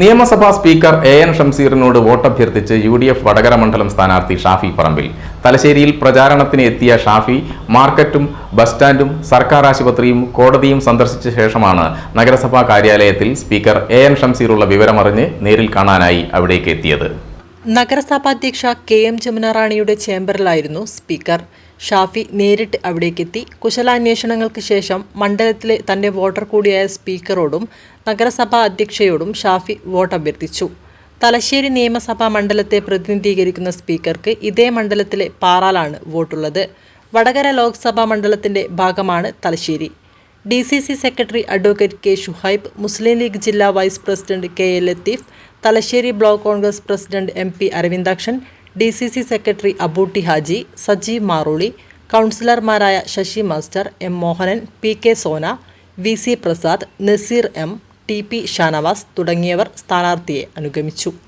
നിയമസഭാ speaker A N ഷംസീറിനോട് വോട്ടഭ്യർത്ഥിച്ച് യു ഡി എഫ് വടകര മണ്ഡലം സ്ഥാനാർത്ഥി ഷാഫി പറമ്പിൽ. തലശ്ശേരിയിൽ പ്രചാരണത്തിന് എത്തിയ ഷാഫി മാർക്കറ്റും ബസ് സ്റ്റാൻഡും സർക്കാർ ആശുപത്രിയും കോടതിയും സന്ദർശിച്ച ശേഷമാണ് നഗരസഭാ കാര്യാലയത്തിൽ സ്പീക്കർ എ എൻ ഷംസീറുള്ള വിവരമറിഞ്ഞ് നേരിൽ കാണാനായി അവിടേക്ക് എത്തിയത്. നഗരസഭാധ്യക്ഷ കെ എം ജമുന റാണിയുടെ ചേംബറിലായിരുന്നു സ്പീക്കർ. ഷാഫി നേരിട്ട് അവിടേക്കെത്തി. കുശലാന്വേഷണങ്ങൾക്ക് ശേഷം മണ്ഡലത്തിലെ തന്റെ വോട്ടർ കൂടിയായ സ്പീക്കറോടും നഗരസഭാ അധ്യക്ഷയോടും ഷാഫി വോട്ട് അഭ്യർത്ഥിച്ചു തലശ്ശേരി നിയമസഭാ മണ്ഡലത്തെ പ്രതിനിധീകരിക്കുന്ന സ്പീക്കർക്ക് ഇതേ മണ്ഡലത്തിലെ പാറാലാണ് വോട്ടുള്ളത്. വടകര ലോക്സഭാ മണ്ഡലത്തിന്റെ ഭാഗമാണ് Thalassery. D C C secretary advocate K Shuhaib Muslim League ജില്ലാ vice president K A Latheef Thalassery block Congress president M P Aravindakshan D C C secretary Abootty Haji Sajeev Marooli കൗൺസിലർമാരായ Sasi master M Mohanan P K Sona V C Prasad Naseer M T P Shanavas തുടങ്ങിയവർ സ്ഥാനാർത്ഥിയെ അനുഗമിച്ചു.